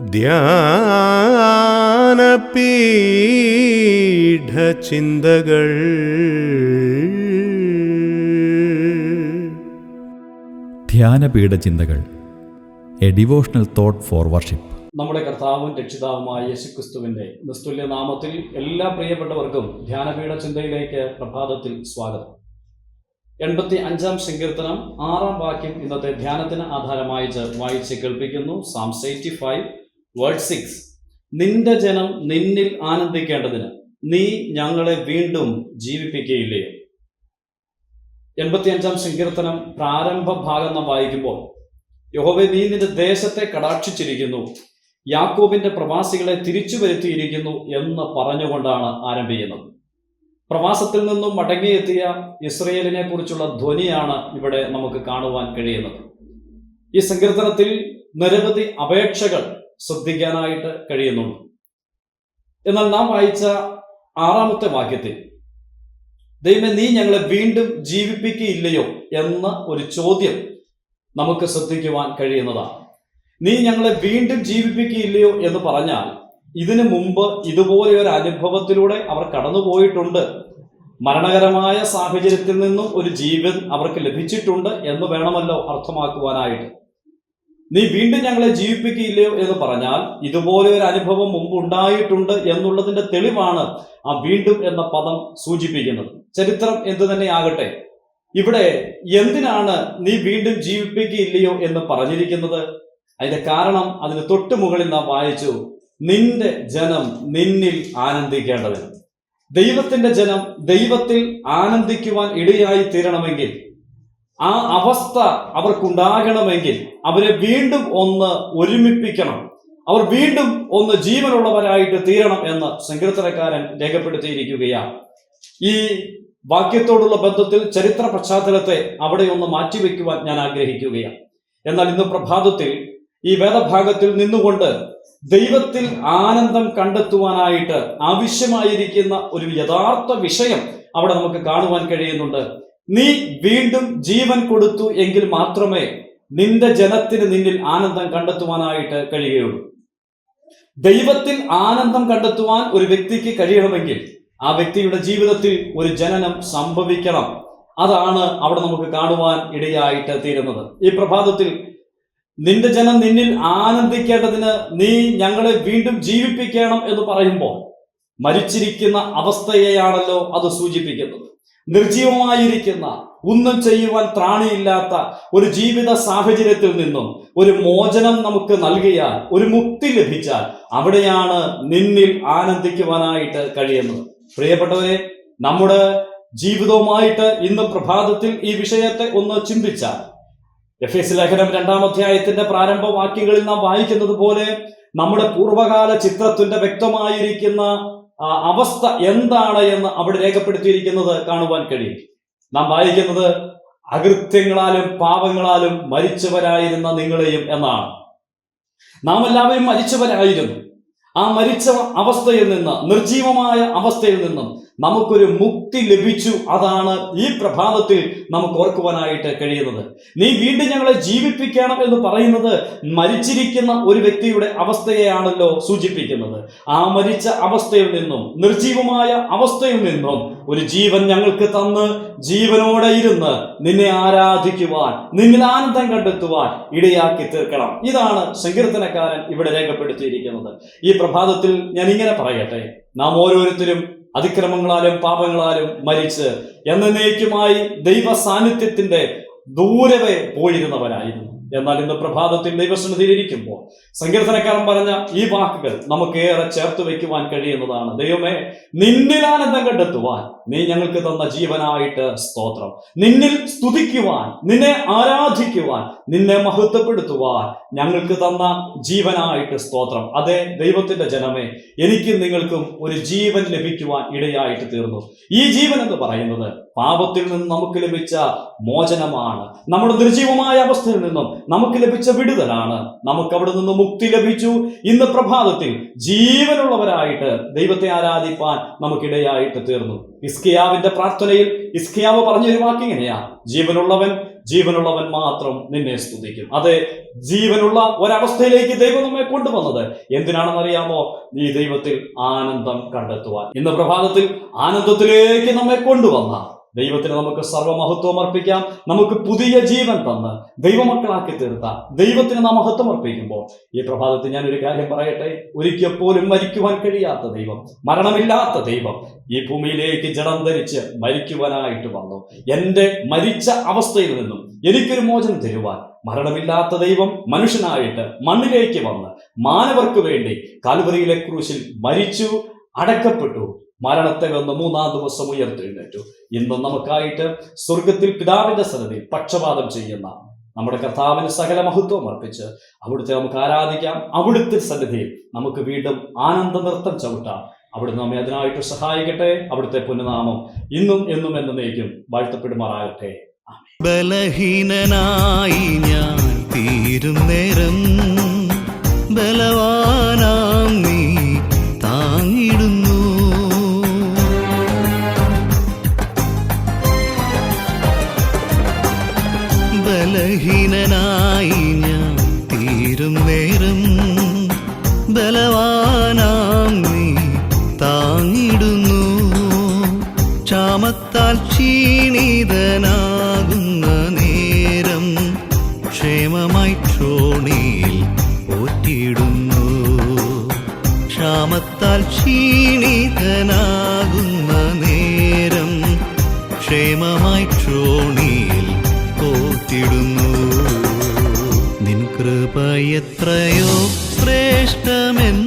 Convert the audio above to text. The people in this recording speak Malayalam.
ധ്യാനപീഠചിന്തകൾ. ധ്യാനപീഠചിന്തകൾ. A devotional thought for worship. നമ്മുടെ കർത്താവും രക്ഷിതാവുമായ യേശുക്രിസ്തുവിന്റെ നിസ്തുല്യ നാമത്തിൽ എല്ലാ പ്രിയപ്പെട്ടവർക്കും ധ്യാനപീഠ ചിന്തയിലേക്ക് പ്രഭാതത്തിൽ സ്വാഗതം. എൺപത്തി അഞ്ചാം സങ്കീർത്തനം ആറാം വാക്യം ഇന്നത്തെ ധ്യാനത്തിന് ആധാരമായി വായിച്ച് കേൾപ്പിക്കുന്നു. Psalm eighty five word six നിന്റെ ജനം നിന്നിൽ ആനന്ദിക്കേണ്ടതിന് നീ ഞങ്ങളെ വീണ്ടും ജീവിപ്പിക്കുകയില്ലയോ എൺപത്തി അഞ്ചാം സങ്കീർത്തനം പ്രാരംഭ ഭാഗം നാം വായിക്കുമ്പോൾ യഹോവെ നീ നിന്റെ ദേശത്തെ കടാക്ഷിച്ചിരിക്കുന്നു. യാക്കോബിന്റെ പ്രവാസികളെ തിരിച്ചു വരുത്തിയിരിക്കുന്നു എന്ന് പറഞ്ഞുകൊണ്ടാണ് ആരംഭിക്കുന്നത്. പ്രവാസത്തിൽ നിന്നും മടങ്ങിയെത്തിയ ഇസ്രയേലിനെ കുറിച്ചുള്ള ധ്വനിയാണ് ഇവിടെ നമുക്ക് കാണുവാൻ കഴിയുന്നത്. ഈ സങ്കീർത്തനത്തിൽ നിരവധി അപേക്ഷകൾ ശ്രദ്ധിക്കാനായിട്ട് കഴിയുന്നുണ്ട്. എന്നാൽ നാം വായിച്ച ആറാമത്തെ വാക്യത്തിൽ ദൈവം നീ ഞങ്ങളെ വീണ്ടും ജീവിപ്പിക്കുകയില്ലയോ എന്ന ഒരു ചോദ്യം നമുക്ക് ശ്രദ്ധിക്കുവാൻ കഴിയുന്നതാണ്. നീ ഞങ്ങളെ വീണ്ടും ജീവിപ്പിക്കുകയില്ലയോ എന്ന് പറഞ്ഞാൽ ഇതിനു മുമ്പ് ഇതുപോലെ ഒരു അനുഭവത്തിലൂടെ അവർ കടന്നുപോയിട്ടുണ്ട്. മരണകരമായ സാഹചര്യത്തിൽ നിന്നും ഒരു ജീവൻ അവർക്ക് ലഭിച്ചിട്ടുണ്ട് എന്ന് വേണമല്ലോ അർത്ഥമാക്കുവാനായിട്ട്. നീ വീണ്ടും ഞങ്ങളെ ജീവിപ്പിക്കുകയില്ലയോ എന്ന് പറഞ്ഞാൽ ഇതുപോലെ ഒരു അനുഭവം മുമ്പ് ഉണ്ടായിട്ടുണ്ട് എന്നുള്ളതിന്റെ തെളിവാണ് ആ വീണ്ടും എന്ന പദം സൂചിപ്പിക്കുന്നത്. ചരിത്രം എന്തു തന്നെ ആകട്ടെ ഇവിടെ എന്തിനാണ് നീ വീണ്ടും ജീവിപ്പിക്കുകയില്ലയോ എന്ന് പറഞ്ഞിരിക്കുന്നത്? അതിന്റെ കാരണം അതിന് തൊട്ടു മുകളിൽ നാം വായിച്ചു നിന്റെ ജനം നിന്നിൽ ആനന്ദിക്കേണ്ടതിന്. ദൈവത്തിന്റെ ജനം ദൈവത്തിൽ ആനന്ദിക്കുവാൻ ഇടയായി തീരണമെങ്കിൽ ആ അവസ്ഥ അവർക്കുണ്ടാകണമെങ്കിൽ അവരെ വീണ്ടും ഒന്ന് ഒരുമിപ്പിക്കണം. അവർ വീണ്ടും ഒന്ന് ജീവനുള്ളവരായിട്ട് തീരണം എന്ന് സങ്കീർത്തനക്കാരൻ രേഖപ്പെടുത്തിയിരിക്കുകയാണ്. ഈ വാക്യത്തോടുള്ള ബന്ധത്തിൽ ചരിത്ര പശ്ചാത്തലത്തെ അവിടെ ഒന്ന് മാറ്റിവെക്കുവാൻ ഞാൻ ആഗ്രഹിക്കുകയാണ്. എന്നാൽ ഇന്ന് പ്രഭാതത്തിൽ ഈ വേദഭാഗത്തിൽ നിന്നുകൊണ്ട് ദൈവത്തിൽ ആനന്ദം കണ്ടെത്തുവാനായിട്ട് ആവശ്യമായിരിക്കുന്ന ഒരു യഥാർത്ഥ വിഷയം അവിടെ നമുക്ക് കാണുവാൻ കഴിയുന്നുണ്ട്. നീ വീണ്ടും ജീവൻ കൊടുത്തു എങ്കിൽ മാത്രമേ നിന്റെ ജനത്തിന് നിന്നിൽ ആനന്ദം കണ്ടെത്തുവാനായിട്ട് കഴിയുകയുള്ളൂ. ദൈവത്തിൽ ആനന്ദം കണ്ടെത്തുവാൻ ഒരു വ്യക്തിക്ക് കഴിയണമെങ്കിൽ ആ വ്യക്തിയുടെ ജീവിതത്തിൽ ഒരു ജനനം സംഭവിക്കണം. അതാണ് അവിടെ നമുക്ക് കാണുവാൻ ഇടയായിട്ട് തീരുന്നത്. ഈ പ്രഭാതത്തിൽ നിന്റെ ജനം നിന്നിൽ ആനന്ദിക്കേണ്ടതിന് നീ ഞങ്ങളെ വീണ്ടും ജീവിപ്പിക്കണം എന്ന് പറയുമ്പോൾ മരിച്ചിരിക്കുന്ന അവസ്ഥയെയാണല്ലോ അത് സൂചിപ്പിക്കുന്നത്. നിർജീവമായിരിക്കുന്ന ഒന്നും ചെയ്യുവാൻ ത്രാണിയില്ലാത്ത ഒരു ജീവിത സാഹചര്യത്തിൽ നിന്നും ഒരു മോചനം നമുക്ക് നൽകിയാൽ ഒരു മുക്തി ലഭിച്ചാൽ അവിടെയാണ് നിന്നിൽ ആനന്ദിക്കുവാനായിട്ട് കഴിയുന്നത്. പ്രിയപ്പെട്ടവരെ നമ്മുടെ ജീവിതവുമായിട്ട് ഇന്ന് പ്രഭാതത്തിൽ ഈ വിഷയത്തെ ഒന്ന് ചിന്തിച്ചാൽ എഫ് എസ് ലേഖനം രണ്ടാം അധ്യായത്തിന്റെ പ്രാരംഭ വാക്യങ്ങളിൽ നാം വായിക്കുന്നത് പോലെ നമ്മുടെ പൂർവകാല ചിത്രത്തിന്റെ വ്യക്തമായിരിക്കുന്ന അവസ്ഥ എന്താണ് എന്ന് അവിടെ രേഖപ്പെടുത്തിയിരിക്കുന്നത് കാണുവാൻ കഴിയും. നാം വായിക്കുന്നത് അകൃത്യങ്ങളാലും പാപങ്ങളാലും മരിച്ചവരായിരുന്ന നിങ്ങളെയും എന്നാണ്. നാം എല്ലാവരും മരിച്ചവരായിരുന്നു. ആ മരിച്ച അവസ്ഥയിൽ നിന്ന് നിർജീവമായ അവസ്ഥയിൽ നിന്നും നമുക്കൊരു മുക്തി ലഭിച്ചു. അതാണ് ഈ പ്രഭാതത്തിൽ നമുക്ക് ഓർക്കുവാനായിട്ട് കഴിയുന്നത്. നീ വീണ്ടും ഞങ്ങളെ ജീവിപ്പിക്കണം എന്ന് പറയുന്നത് മരിച്ചിരിക്കുന്ന ഒരു വ്യക്തിയുടെ അവസ്ഥയെയാണല്ലോ സൂചിപ്പിക്കുന്നത്. ആ മരിച്ച അവസ്ഥയിൽ നിന്നും നിർജീവമായ അവസ്ഥയിൽ നിന്നും ഒരു ജീവൻ ഞങ്ങൾക്ക് തന്ന് ജീവനോടെ ഇരുന്ന് നിന്നെ ആരാധിക്കുവാൻ നിന്നിൽ ആനന്ദം കണ്ടെത്തുവാൻ ഇടയാക്കി തീർക്കണം. ഇതാണ് സങ്കീർത്തനക്കാരൻ ഇവിടെ രേഖപ്പെടുത്തിയിരിക്കുന്നത്. ഈ പ്രഭാതത്തിൽ ഞാൻ ഇങ്ങനെ പറയട്ടെ. നാം ഓരോരുത്തരും അതിക്രമങ്ങളാലും പാപങ്ങളാലും മരിച്ച് എന്നേക്കുമായി ദൈവ സാന്നിധ്യത്തിന്റെ ദൂരവെ പോയിരുന്നവരായിരുന്നു. എന്നാൽ ഇന്ന് പ്രഭാതത്തിൽ ദൈവസന്നിധിയിലിരിക്കുമ്പോൾ സങ്കീർത്തനക്കാരൻ പറഞ്ഞ ഈ വാക്കുകൾ നമുക്ക് ഏറെ ചേർത്ത് വയ്ക്കുവാൻ കഴിയുന്നതാണ്. ദൈവമേ നിന്നിൽ ആനന്ദം കണ്ടെത്തുവാൻ നീ ഞങ്ങൾക്ക് തന്ന ജീവനായിട്ട് സ്തോത്രം. നിന്നിൽ സ്തുതിക്കുവാൻ നിന്നെ ആരാധിക്കുവാൻ നിന്നെ മഹത്വപ്പെടുത്തുവാൻ ഞങ്ങൾക്ക് തന്ന ജീവനായിട്ട് സ്തോത്രം. അതെ ദൈവത്തിന്റെ ജനമേ എനിക്കും നിങ്ങൾക്കും ഒരു ജീവൻ ലഭിക്കുവാൻ ഇടയായിട്ട് തീർന്നു. ഈ ജീവൻ എന്ന് പറയുന്നത് പാപത്തിൽ നിന്ന് നമുക്ക് ലഭിച്ച മോചനമാണ്. നമ്മുടെ നിർജീവമായ അവസ്ഥയിൽ നിന്നും നമുക്ക് ലഭിച്ച വിടുതലാണ്. നമുക്ക് അവിടെ നിന്ന് മുക്തി ലഭിച്ചു. ഇന്ന് പ്രഭാതത്തിൽ ജീവനുള്ളവരായിട്ട് ദൈവത്തെ ആരാധിപ്പാൻ നമുക്കിടയായിട്ട് തീർന്നു. ഇസ്കിയാവിന്റെ പ്രാർത്ഥനയിൽ ഇസ്കിയാവ് പറഞ്ഞൊരു വാക്കിങ്ങനെയാ ജീവനുള്ളവൻ ജീവനുള്ളവൻ മാത്രം നിന്നെ സ്തുതിക്കും. അതെ ജീവനുള്ള ഒരവസ്ഥയിലേക്ക് ദൈവം നമ്മെ കൊണ്ടുവന്നത്. എന്തിനാണെന്നറിയാമോ? ഈ ദൈവത്തിൽ ആനന്ദം കണ്ടെത്തുവാൻ. ഇന്ന് പ്രഭാതത്തിൽ ആനന്ദത്തിലേക്ക് നമ്മെ കൊണ്ടുവന്ന ദൈവത്തിന് നമുക്ക് സർവമഹത്വം അർപ്പിക്കാം. നമുക്ക് പുതിയ ജീവൻ തന്ന് ദൈവമക്കളാക്കി തീർത്ത ദൈവത്തിന് നാം മഹത്വം അർപ്പിക്കുമ്പോൾ ഈ പ്രഭാതത്തിൽ ഞാൻ ഒരു കാര്യം പറയട്ടെ? ഒരിക്കൽ പോലും മരിക്കുവാൻ കഴിയാത്ത ദൈവം മരണമില്ലാത്ത ദൈവം ഈ ഭൂമിയിലേക്ക് ജഡം ധരിച്ച് മരിക്കുവാനായിട്ട് വന്നു. എന്റെ മരിച്ച അവസ്ഥയിൽ നിന്നും എനിക്കൊരു മോചനം തരുവാൻ മരണമില്ലാത്ത ദൈവം മനുഷ്യനായിട്ട് മണ്ണിലേക്ക് വന്ന് മാനവർക്ക് വേണ്ടി കാൽവറിയിലെ ക്രൂശിൽ മരിച്ചു. അടക്കപ്പെട്ടു. മരണത്തെ വന്ന് മൂന്നാം ദിവസം ഉയർത്തെഴുന്നേറ്റു. ഇന്നും നമുക്കായിട്ട് സ്വർഗത്തിൽ പിതാവിന്റെ സന്നദ്ധി പക്ഷപാതം ചെയ്യുന്ന നമ്മുടെ കർത്താവിന് സകല മഹത്വം അർപ്പിച്ച് അവിടുത്തെ നമുക്ക് ആരാധിക്കാം. അവിടുത്തെ സന്നിധിയിൽ നമുക്ക് വീണ്ടും ആനന്ദ നൃത്തം ചവിട്ടാം. അവിടുന്ന് നമ്മെ അതിനായിട്ട് സഹായിക്കട്ടെ. അവിടുത്തെ പുനനാമം ഇന്നും എന്നും എന്നേക്കും വാഴ്ത്തപ്പെടുമാറാകട്ടെ. ബലഹീനനായി ഞാൻ തീരും നേരം ബലവാനാം ക്ഷീണിതനാകുന്ന നേരം ക്ഷേമമായി ക്ഷോണിയിൽ കോത്തിടുന്നു നിൻ കൃപ എത്രയോ ശ്രേഷ്ഠമെന്ന്